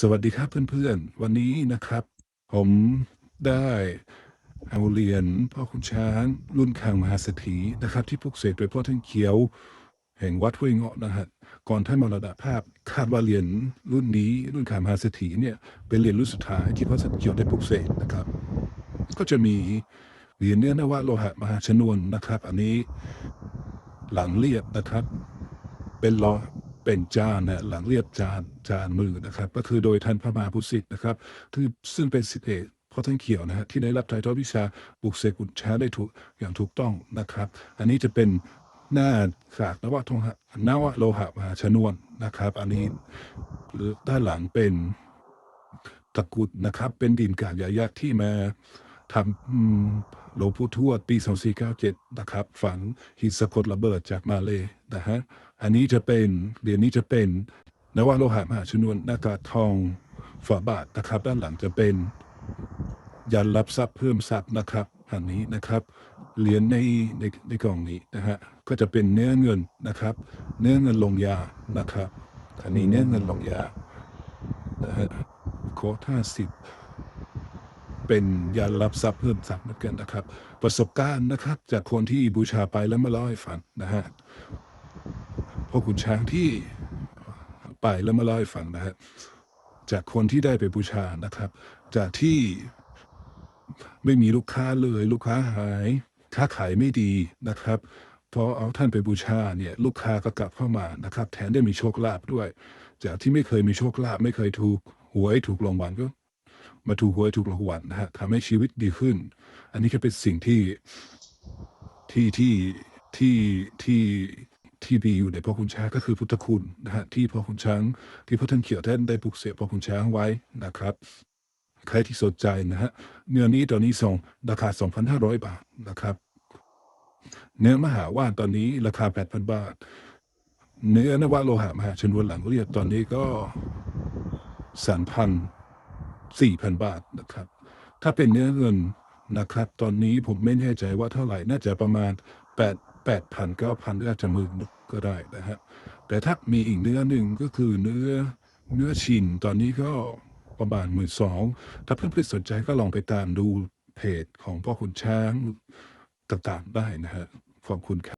สวัสดีครับเพื่อนๆ วันนี้นะครับ ผมได้เอาเหรียญพ่อคุณช้าง รุ่นขังมหาเศรษฐีนะครับ ที่ปลุกเสกโดยพ่อท่านเขียว แห่งวัดห้วยเงาะนะฮะก่อนท่านมรณภาพคาดว่าเหรียญรุ่นนี้รุ่นขังมหาเศรษฐีเนี่ยเป็นเหรียญรุ่นสุดท้ายที่พ่อท่านเขียวได้ปลุกเสกนะครับ ก็จะมีเหรียญเนื้อนวะโลหะมหาชนวนนะครับ อันนี้หลังเรียบนะครับ เป็นล้อ เป็นจานนะหลังเรียบจานจานมือนะครับ ก็คือโดยท่านพระมหาพุทธสิทธิ์นะครับคือซึ่งเป็นสิทธิเอกพ่อท่านเขียวนะฮะที่ได้รับถ่ายทอดวิชาปลุกเสกุญแจได้ถูกอย่างถูกต้องนะครับ อันนี้จะเป็นหน้าฉากนวทงหะนวโลหะมหาชนวนนะครับ อันนี้หรือด้านหลังเป็นตะกุดนะครับ เป็นดินกาบยายักษ์ที่มา ทำหลวงปู่ทวดปี 2497 นะครับ ฝังหินสะกดระเบิดจากมาเลยนะฮะ อันนี้จะเป็นเหรียญนี้จะเป็นนวโลหะมหาชนวนหน้ากากทองฝาบาทนะครับ ด้านหลังจะเป็นยันรับทรัพย์เพิ่มทรัพย์นะครับ อันนี้นะครับเหรียญในในในกล่องนี้นะฮะก็จะเป็นเนื้อเงินนะครับ เนื้อเงินลงยานะครับอันนี้เนื้อเงินลงยานะฮะโค้ดห้าสิบ เป็นยารับทรัพย์เพิ่มทรัพย์เหมือนกันนะครับ ประสบการณ์นะครับ จากคนที่บูชาไปแล้วมาเล่าให้ฟังนะฮะพวกคุณช้างที่ไปแล้วมาเล่าให้ฟังนะฮะจากคนที่ได้ไปบูชานะครับ จากที่ไม่มีลูกค้าเลยลูกค้าหาย ค้าขายไม่ดีนะครับพอเอาท่านไปบูชาเนี่ยลูกค้าก็กลับเข้ามานะครับ แถมได้มีโชคลาภด้วย จากที่ไม่เคยมีโชคลาภไม่เคยถูกหวยถูกรางวัลก็ มาถูกหวยถูกรางวัลนะฮะทำให้ชีวิตดีขึ้น อันนี้ก็เป็นสิ่งที่ที่ที่ที่ที่ที่ดีอยู่ในพ่อคุณช้างก็คือพุทธคุณนะฮะที่พ่อคุณช้างที่พ่อท่านเขียวท่านได้ปลุกเสกพ่อคุณช้างไว้นะครับ ใครที่สนใจนะฮะเนื้อนี้ตอนนี้ส่งราคา 2,500 บาทนะครับ เนื้อมหาว่านตอนนี้ราคา 8,000 บาท เนื้อนวโลหะมหาชนวนหลังเรียบตอนนี้ก็สามพัน สี่พันบาทนะครับ ถ้าเป็นเนื้อเงินนะครับ ตอนนี้ผมไม่แน่ใจว่าเท่าไหร่ น่าจะประมาณแปดแปดพันเก้าพันหรืออาจจะหมื่นก็ได้นะฮะ แต่ถ้ามีอีกเนื้อหนึ่งก็คือเนื้อเนื้อชิน ตอนนี้ก็ประมาณหมื่นสอง ถ้าเพื่อนๆสนใจก็ลองไปตามดูเพจของพ่อคุณช้างต่างๆได้นะฮะ ขอบคุณครับ